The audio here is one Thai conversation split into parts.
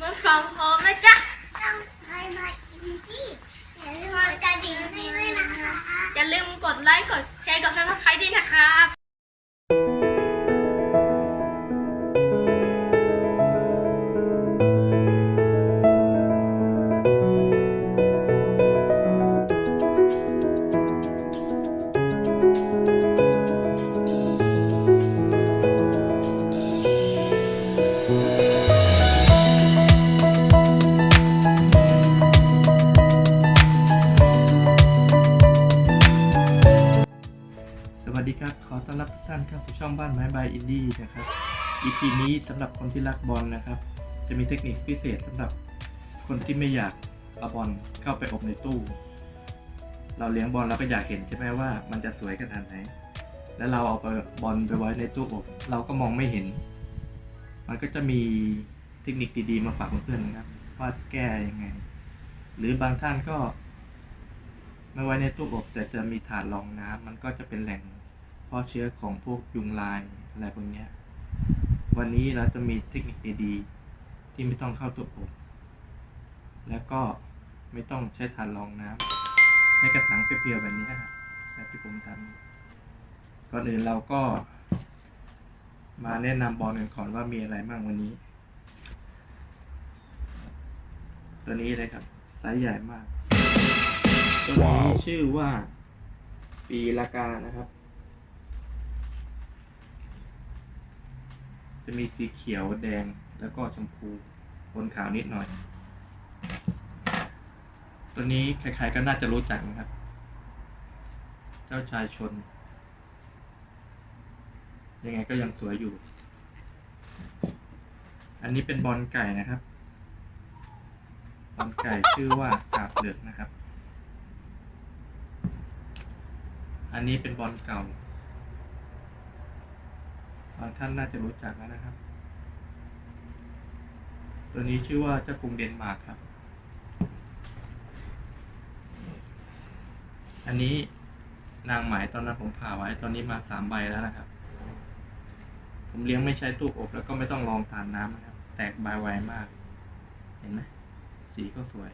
มือของพร้อมไหมจ๊ะต้องใครมากินที่อย่าลืมกดกระดิ่งให้ด้วยนะคะ อย่าลืมกดไลค์กดแชร์กดซับสไครต์ด้วยนะครับ สู่ช่องบ้านไม้บายอินดี้นะครับ EP นี้สำหรับคนที่รักบอลนะครับ จะมีเทคนิคพิเศษสำหรับคนที่ไม่อยากเอาบอลเข้าไปอบในตู้ เราเลี้ยงบอลเราก็อยากเห็นใช่ไหมว่ามันจะสวยขนาดไหน แล้วเราเอาไปบอลไปไว้ในตู้อบ เราก็มองไม่เห็น มันก็จะมีเทคนิคดีๆมาฝากเพื่อนๆนะครับ ว่าจะแก้ยังไง หรือบางท่านก็ ไม่ไว้ในตู้อบแต่จะมีถาดรองน้ำมันก็จะเป็นแหล่ง เพาะเชื้อของพวกยุงลายอะไรพวกนี้วันนี้เราจะมีเทคนิคดีๆที่ไม่ต้องเข้าตู้อบแล้วก็ไม่ต้องใช้ถาดรองน้ำในกระถางเพียวๆแบบนี้ครับแบบที่ผมทำก่อนอื่นเราก็ มาแนะนำบอลกันก่อนว่ามีอะไรบ้างวันนี้ ตัวนี้เลยครับไซส์ใหญ่มาก ตัวนี้ชื่อว่าปีลากานะครับ จะมีสีเขียวแดงแล้วก็ชมพูบนขาวนิดหน่อย ตัวนี้ใครๆก็น่าจะรู้จักนะครับ เจ้าชายชน ยังไงก็ยังสวยอยู่ อันนี้เป็นบอลไก่นะครับ บอลไก่ชื่อว่ากาบเหลือกนะครับ อันนี้เป็นบอลเก่า บางท่านน่าจะรู้จักแล้วนะครับ ตัวนี้ชื่อว่าเจ้ากรุงเดนมาร์กครับ อันนี้นางหมายตอนนั้นผมผ่าไว้ตอนนี้มาสามใบแล้วนะครับ ผมเลี้ยงไม่ใช้ตู้อบแล้วก็ไม่ต้องรองทานน้ำนะครับ แตกใบไวมาก เห็นไหมสีก็สวย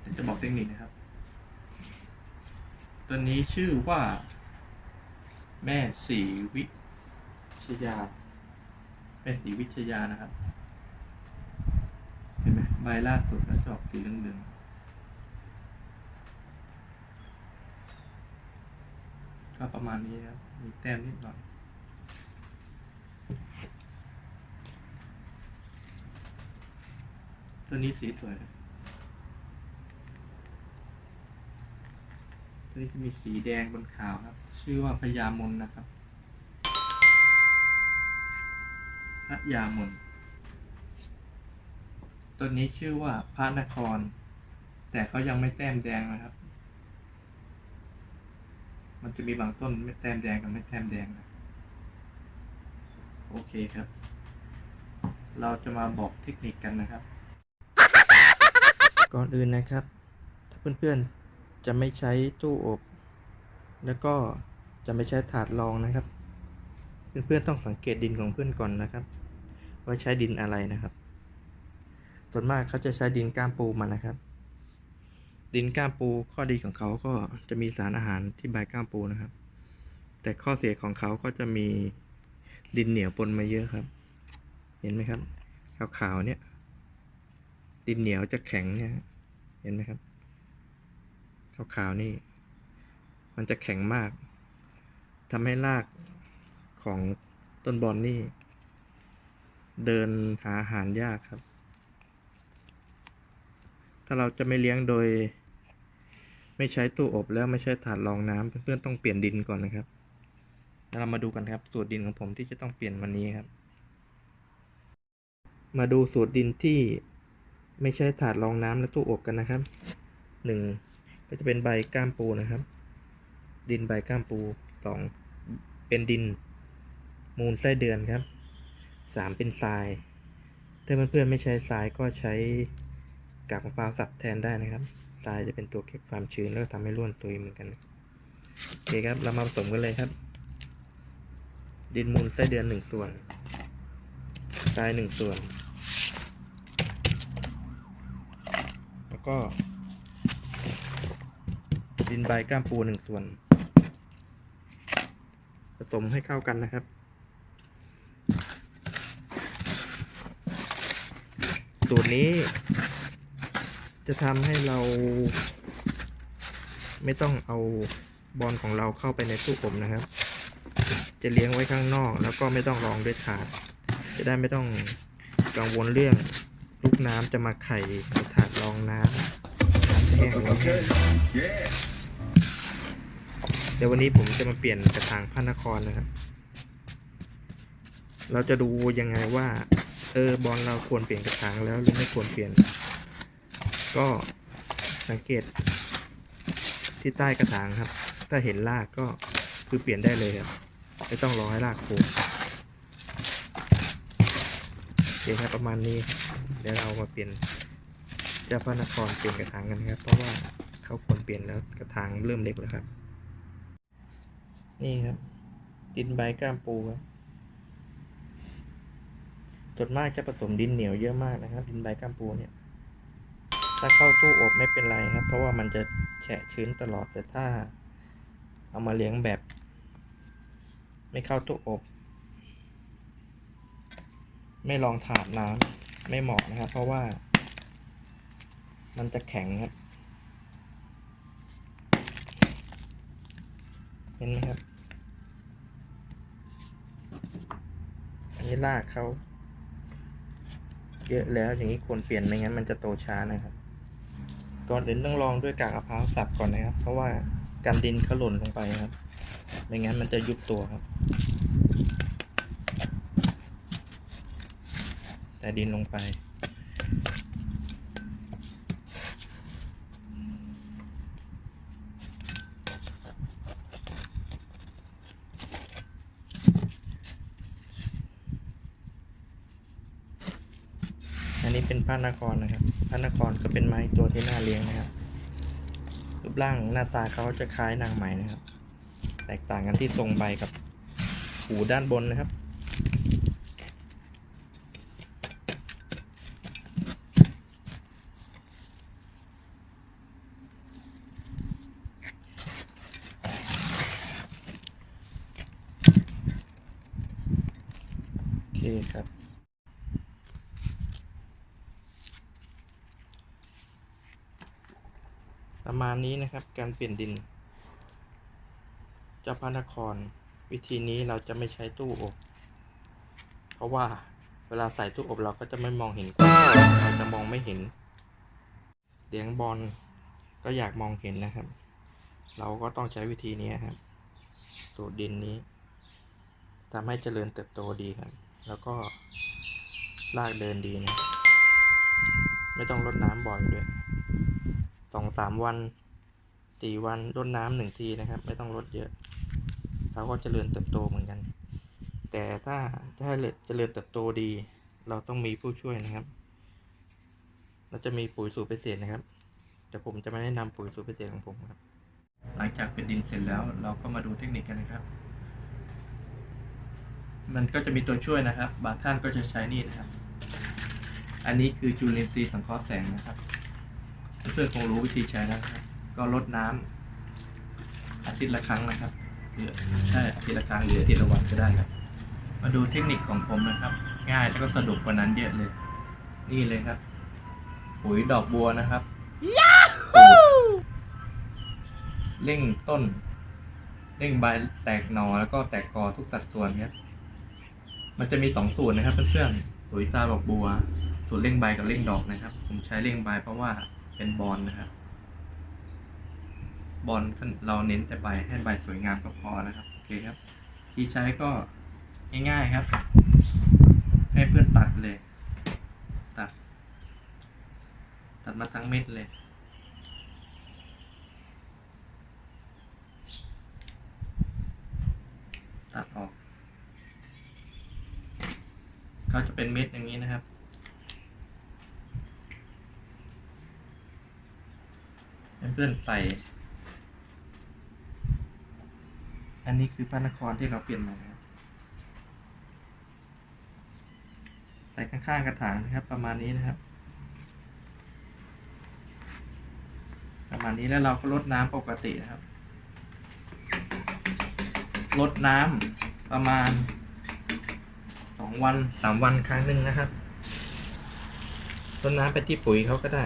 เดี๋ยวจะบอกเทคนิคนะครับ ตัวนี้ชื่อว่าแม่สีวิ ชยาแม่สีวิชยานะครับ เห็นไหมใบล่าสุดแล้วจอกสีเหลืองๆก็ประมาณนี้ครับ มีแต้มนิดหน่อยตัวนี้สีสวย ตัวนี้จะมีสีแดงบนขาวครับ ชื่อว่าพญามนนะครับ พระยามนตัวนี้ชื่อว่าพระนคร แต่เขายังไม่แต้มแดงนะครับ มันจะมีบางต้นไม่แต้มแดงกับไม่แต้มแดงนะ โอเคครับ เราจะมาบอกเทคนิคกันนะครับ ก่อนอื่นนะครับ ถ้าเพื่อนๆจะไม่ใช้ตู้อบ แล้วก็จะไม่ใช้ถาดรองนะครับ เพื่อนๆต้องสังเกตดินของเพื่อนก่อนนะครับ ว่าใช้ดินอะไรนะครับ ส่วนมากเขาจะใช้ดินก้ามปูมันนะครับ ดินก้ามปูข้อดีของเขาก็จะมีสารอาหารที่ใบก้ามปูนะครับ แต่ข้อเสียของเขาก็จะมีดินเหนียวปนมาเยอะครับ เห็นไหมครับขาวๆเนี่ย ดินเหนียวจะแข็งเนี่ยเห็นไหมครับขาวๆนี่ มันจะแข็งมากทำให้ราก ของต้นบอลนี่ เดินหาอาหารยากครับ ถ้าเราจะไม่เลี้ยงโดย ไม่ใช้ตู้อบแล้วไม่ใช้ถาดรองน้ำเพื่อนๆต้องเปลี่ยนดินก่อนนะครับแล้วเรามาดูกันครับสูตรดินของผมที่จะต้องเปลี่ยนวันนี้ครับ มาดูสูตรดินที่ไม่ใช่ถาดรองน้ำและตู้อบกันนะครับหนึ่งก็จะเป็นใบก้ามปูนะครับ ดินใบก้ามปูสองเป็นดิน มูลไส้เดือนครับสามเป็นทราย ถ้าเพื่อนๆไม่ใช้ทรายก็ใช้กากมะพร้าวสับแทนได้นะครับ ทรายจะเป็นตัวเก็บความชื้นแล้วก็ทำให้ร่วนซุยเหมือนกัน โอเคครับ เรามาผสมกันเลยครับ ดินมูลไส้เดือนหนึ่งส่วน ทรายหนึ่งส่วนก็ ดินใบก้ามปูหนึ่งส่วน ผสมให้เข้ากันนะครับ สูตรนี้ จะทำให้เราไม่ต้องเอาบอลของเราเข้าไปในตู้อบนะครับ จะเลี้ยงไว้ข้างนอก แล้วก็ไม่ต้องรองด้วยถาด จะได้ไม่ต้องกังวลเรื่องลูกน้ำจะมาไข่ในถาดรองน้ำน้ำแห้งหรือไม่แห้งเดี๋ยววันนี้ผมจะมาเปลี่ยนกระถางพระนครนะครับ เราจะดูยังไงว่า เออบอลเราควรเปลี่ยนกระถางแล้วหรือไม่ควรเปลี่ยน ก็สังเกต ที่ใต้กระถางครับ ถ้าเห็นรากก็คือเปลี่ยนได้เลยครับไม่ต้องรอให้รากโผล่โอเคครับประมาณนี้เดี๋ยวเรามาเปลี่ยนเจ้าพระนครเปลี่ยนกระถางกันครับ เพราะว่าเขาควรเปลี่ยนแล้วกระถางเริ่มเล็กแล้วครับ นี่ครับดินใบก้ามปูครับ ส่วนมากจะผสมดินเหนียวเยอะมากนะครับ ดินใบก้ามปูเนี่ย ถ้าเข้าตู้อบไม่เป็นไรครับ เพราะว่ามันจะแฉะชื้นตลอดแต่ถ้า เอามาเลี้ยงแบบ ไม่เข้าตู้อบ ไม่ลองถาดน้ำไม่เหมาะนะครับ เพราะว่า มันจะแข็งครับเห็นไหมครับ อันนี้ลากเขา เยอะแล้วอย่างนี้ควรเปลี่ยนไม่งั้นมันจะโตช้านะครับ ก่อนอื่นต้องลองด้วยกากมะพร้าวสับก่อนนะครับ เพราะว่ากันดินเขาหล่นลงไปครับ ไม่งั้นมันจะยุบตัวครับ แต่ดินลงไป เป็นพระนครนะครับพระนครก็เป็นไม้ตัวที่น่าเลี้ยงนะครับรูปร่างหน้าตาเขาจะคล้ายนางไหมนะครับ แตกต่างกันที่ทรงใบกับหูด้านบนนะครับโอเคครับ ประมาณนี้นะครับ การเปลี่ยนดิน เจ้าพระนคร วิธีนี้เราจะไม่ใช้ตู้อบ เพราะว่าเวลาใส่ตู้อบเราก็จะไม่มองเห็นความเราจะมองไม่เห็นเสียงบอลก็อยากมองเห็นนะครับ เราก็ต้องใช้วิธีนี้ครับสูตรดินนี้ทำให้เจริญเติบโตดีครับ แล้วก็รากเดินดีนะ ไม่ต้องรดน้ำบ่อยด้วย สองสามวันสี่วันรดน้ำหนึ่งทีนะครับ ไม่ต้องรดเยอะเขาก็เจริญเติบโตเหมือนกัน แต่ถ้าถ้าเจริญเติบโตดี เราต้องมีผู้ช่วยนะครับ เราจะมีปุ๋ยสูตรพิเศษนะครับ แต่ผมจะไม่แนะนำปุ๋ยสูตรพิเศษของผมครับ หลังจากเป็นดินเสร็จแล้วเราก็มาดูเทคนิคกันนะครับ มันก็จะมีตัวช่วยนะครับ บางท่านก็จะใช้นี่นะครับ อันนี้คือจุลินทรีย์สังเคราะห์แสงนะครับ เพื่อนๆคงรู้วิธีใช้แล้วนะครับก็ลดน้ำอาทิตย์ละครั้งนะครับหรือใช่อาทิตย์ละครั้งหรืออาทิตย์ละวันก็ได้ครับ มาดูเทคนิคของผมนะครับ ง่ายแล้วก็สะดวกกว่านั้นเยอะเลย นี่เลยครับ ปุ๋ยดอกบัวนะครับสูตรเร่งต้นเร่งใบแตกหนอแล้วก็แตกกอทุกสัดส่วนครับมันจะมีสองสูตรนะครับเพื่อนๆปุ๋ยตาดอกบัวสูตรเร่งใบกับเร่งดอกนะครับ ผมใช้เร่งใบเพราะว่า เป็นบอลนะครับ บอลเราเน้นแต่ใบให้ใบสวยงามก็พอนะครับ โอเคครับ ที่ใช้ก็ง่ายๆครับ ให้เพื่อนตัดเลย ตัด ตัดมาทั้งเม็ดเลยตัดออกเขาจะเป็นเม็ดอย่างนี้นะครับ เพื่อนๆใส่ อันนี้คือพระนครที่เราเปลี่ยนมาครับใส่ข้างๆกระถางนะครับ ประมาณนี้นะครับ ประมาณนี้แล้วเราก็ลดน้ำปกตินะครับ ลดน้ำประมาณสองวันสามวันครั้งหนึ่งนะครับลดน้ำไปที่ปุ๋ยเขาก็ได้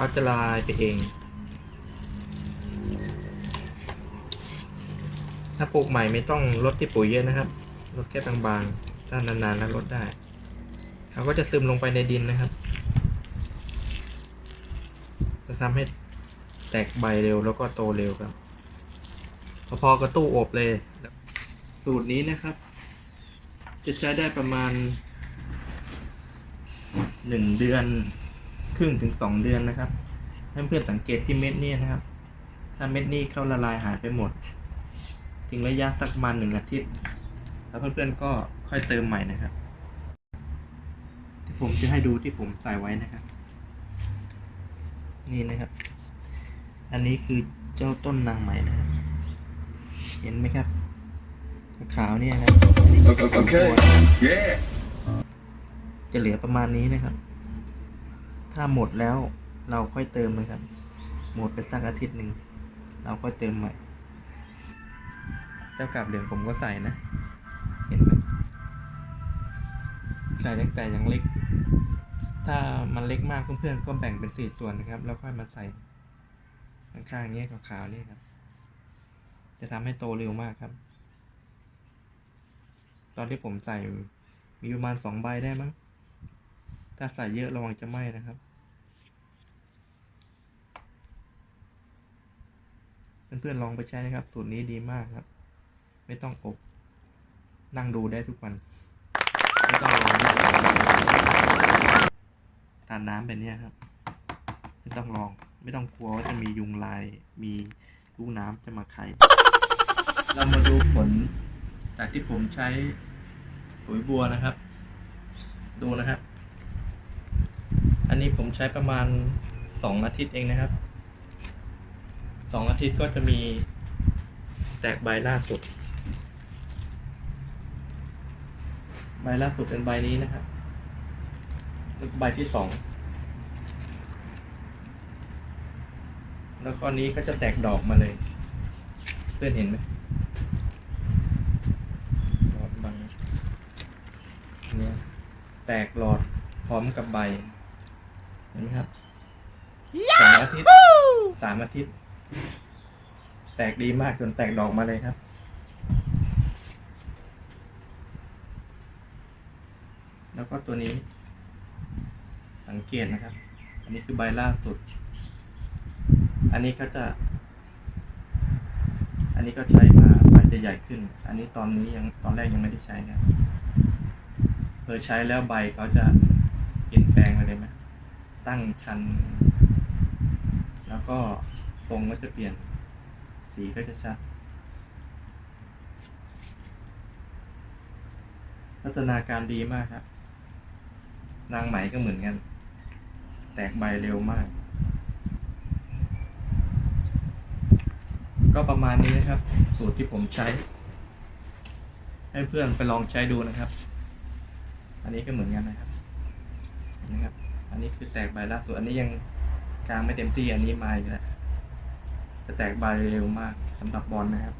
เขาจะละลายไปเอง ถ้าปลูกใหม่ไม่ต้องลดที่ปุ๋ยเยอะนะครับลดแค่บางๆ ถ้านานๆแล้วลดได้ เขาก็จะซึมลงไปในดินนะครับ จะทำให้แตกใบเร็วแล้วก็โตเร็วครับ พอๆกับตู้อบเลย สูตรนี้นะครับ จะใช้ได้ประมาณหนึ่งเดือน ครึ่งถึงสองเดือนนะครับให้เพื่อนๆสังเกตที่เม็ดนี่นะครับ ถ้าเม็ดนี้เข้าละลายหายไปหมดทิ้งระยะสักประมาณหนึ่งอาทิตย์ แล้วเพื่อนๆก็ค่อยเติมใหม่นะครับ ที่ผมจะให้ดูที่ผมใส่ไว้นะครับ นี่นะครับ อันนี้คือเจ้าต้นนางไหมนะครับ เห็นไหมครับ ขาวๆเนี่ยครับอันนี้คือต้นโอเคตัวนะครับ Yeah. จะเหลือประมาณนี้นะครับ ถ้าหมดแล้วเราค่อยเติมนะครับ หมดไปสักอาทิตย์หนึ่งเราค่อยเติมใหม่ เจ้ากาบเหลืองผมก็ใส่นะ เห็นไหมใส่ตั้งแต่ยังเล็ก ถ้ามันเล็กมากเพื่อนๆก็แบ่งเป็นสี่ส่วนนะครับ แล้วค่อยมาใส่ข้างๆอย่างเงี้ยขาวๆนี่ครับ จะทำให้โตเร็วมากครับ ตอนที่ผมใส่มีประมาณสองใบได้มั้ง ถ้าใส่เยอะระวังจะไหม้นะครับ เพื่อนๆลองไปใช้นะครับ สูตรนี้ดีมากครับ ไม่ต้องอบ นั่งดูได้ทุกวัน ไม่ต้องรอทานน้ำแบบนี้ครับ ไม่ต้องลอง ไม่ต้องกลัวว่าจะมียุงลาย มีลูกน้ำจะมาไข่ เรามาดูผลจากที่ผมใช้ปุ๋ยบัวนะครับ ดูนะครับ อันนี้ผมใช้ประมาณสองอาทิตย์เองนะครับ สองอาทิตย์ก็จะมีแตกใบล่าสุด ใบล่าสุดเป็นใบนี้นะครับใบที่สองแล้วก็นี้ก็จะแตกดอกมาเลย เพื่อนเห็นไหมหลอดใบเนี่ยแตกหลอดพร้อมกับใบ เห็นไหมครับสองอาทิตย์สามอาทิตย์ แตกดีมากจนแตกดอกมาเลยครับ แล้วก็ตัวนี้ สังเกตนะครับ อันนี้คือใบล่าสุด อันนี้ก็จะ อันนี้ก็ใช้มาใบจะใหญ่ขึ้น อันนี้ตอนนี้ยังตอนแรกยังไม่ได้ใช้นะเพอใช้แล้วใบเขาจะเปลี่ยนแปลงไปเลยไหมตั้งชัน แล้วก็ ทรงก็จะเปลี่ยน สีก็จะชัดพัฒนาการดีมากครับ นางไหมก็เหมือนกัน แตกใบเร็วมาก ก็ประมาณนี้นะครับ สูตรที่ผมใช้ ให้เพื่อนไปลองใช้ดูนะครับ อันนี้ก็เหมือนกันนะครับนไหมครับ อันนี้คือแตกใบล่าสุด อันนี้ยังกลางไม่เต็มที่ อันนี้มาอีกแล้ว จะแตกใบเร็วมากสำหรับบอลนะครับ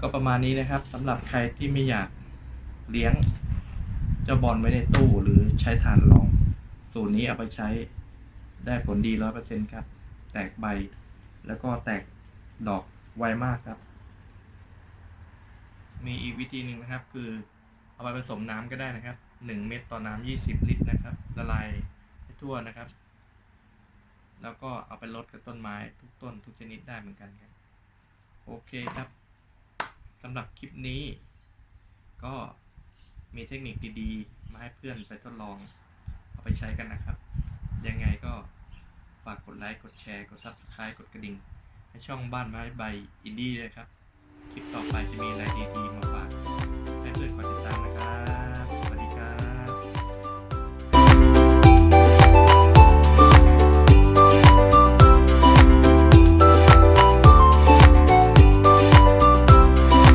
ก็ประมาณนี้นะครับสำหรับใครที่ไม่อยากเลี้ยงเจ้าบอลไว้ในตู้หรือใช้ฐานรอง สูตรนี้เอาไปใช้ได้ผลดีร้อยเปอร์เซ็นครับ แตกใบแล้วก็แตกดอกไวมากครับ มีอีกวิธีหนึ่งนะครับ คือเอาไปผสมน้ำก็ได้นะครับหนึ่งเม็ดต่อน้ำยี่สิบลิตรนะครับ ละลายให้ทั่วนะครับ แล้วก็เอาไปลดกับต้นไม้ทุกต้นทุกชนิดได้เหมือนกันครับ โอเคครับสำหรับคลิปนี้ ก็มีเทคนิคดีๆ มาให้เพื่อนไปทดลอง เอาไปใช้กันนะครับ ยังไงก็ฝากกดไลค์ กดแชร์ กด Subscribe กดกระดิ่ง ให้ช่องบ้านไม้ใบอินดี้ด้วยครับ คลิปต่อไปจะมีอะไรดีๆ